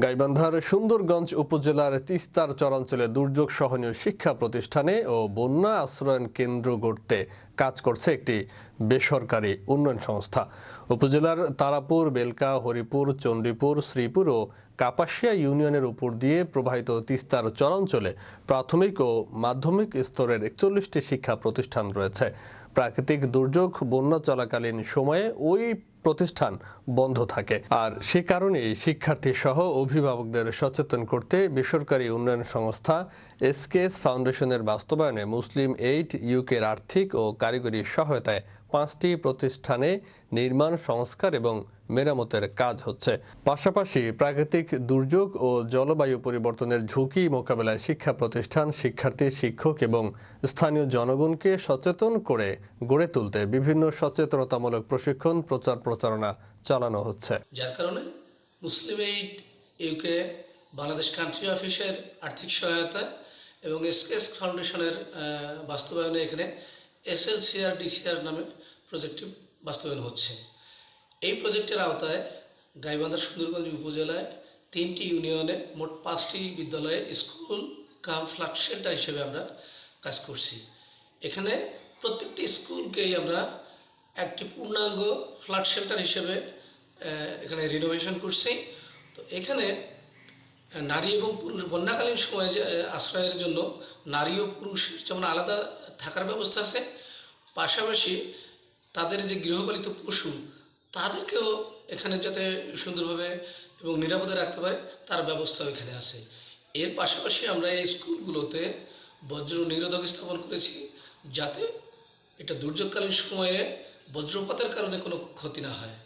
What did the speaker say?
গাইবান্ধার সুন্দরগঞ্জ উপজেলার তিস্তার চরাঞ্চলে দুর্যোগ সহনীয় শিক্ষা প্রতিষ্ঠানে ও বন্যা আশ্রয়ন কেন্দ্র গড়তে কাজ করছে একটি বেসরকারি উন্নয়ন সংস্থা। উপজেলার তারাপুর, বেলকা, হরিপুর, চণ্ডীপুর, শ্রীপুর ও কাপাসিয়া ইউনিয়নের উপর দিয়ে প্রবাহিত তিস্তার চরাঞ্চলে প্রাথমিক ও মাধ্যমিক স্তরের একচল্লিশটি শিক্ষা প্রতিষ্ঠান রয়েছে। প্রাকৃতিক দুর্যোগ বন্যা চলাকালীন সময়ে ওই প্রতিষ্ঠান বন্ধ থাকে। আর সে কারণেই শিক্ষার্থী সহ অভিভাবকদের সচেতন করতে বেসরকারি উন্নয়ন সংস্থা এসকেএস ফাউন্ডেশনের বাস্তবায়নে মুসলিম এইড ইউকের আর্থিক ও কারিগরি সহায়তায় পাঁচটি প্রতিষ্ঠানে নির্মাণ, সংস্কার এবং মেরামতের কাজ হচ্ছে। পাশাপাশি প্রাকৃতিক দুর্যোগ ও জলবায়ু পরিবর্তনের ঝুঁকি মোকাবেলায় শিক্ষা প্রতিষ্ঠান, শিক্ষার্থী, শিক্ষক এবং স্থানীয় জনগণকে সচেতন করে গড়ে তুলতে বিভিন্ন সচেতনতামূলক প্রশিক্ষণ প্রচার প্রচারণা চালানো হচ্ছে। যার কারণে Muslim aid UK Bangladesh country অফিসের আর্থিক সহায়তা এবং এসকেএস ফাউন্ডেশনের বাস্তবায়নে এখানে এসএলসিআর ডিসিআর নামে প্রজেক্টটি বাস্তবায়ন হচ্ছে। এই প্রজেক্টের আওতায় গাইবান্ধা সুন্দরগঞ্জ উপজেলায় তিনটি ইউনিয়নে মোট পাঁচটি বিদ্যালয়ে স্কুল কাম ফ্ল্যাট শেল্টার হিসেবে আমরা কাজ করছি। এখানে প্রত্যেকটি স্কুলকেই আমরা একটি পূর্ণাঙ্গ ফ্ল্যাট শেল্টার হিসেবে এখানে রিনোভেশন করছি। তো এখানে নারী এবং পুরুষ, বন্যাকালীন সময়ে যে আশ্রয়ের জন্য নারী ও পুরুষের যেমন আলাদা থাকার ব্যবস্থা আছে, পাশাপাশি তাদের যে গৃহপালিত পশু, তাদেরকেও এখানে যাতে সুন্দরভাবে এবং নিরাপদে রাখতে পারে, তার ব্যবস্থাও এখানে আছে। এর পাশাপাশি আমরা এই স্কুলগুলোতে বজ্র নিরোধক স্থাপন করেছি, যাতে এটা দুর্যোগকালীন সময়ে বজ্রপাতের কারণে কোনো ক্ষতি না হয়।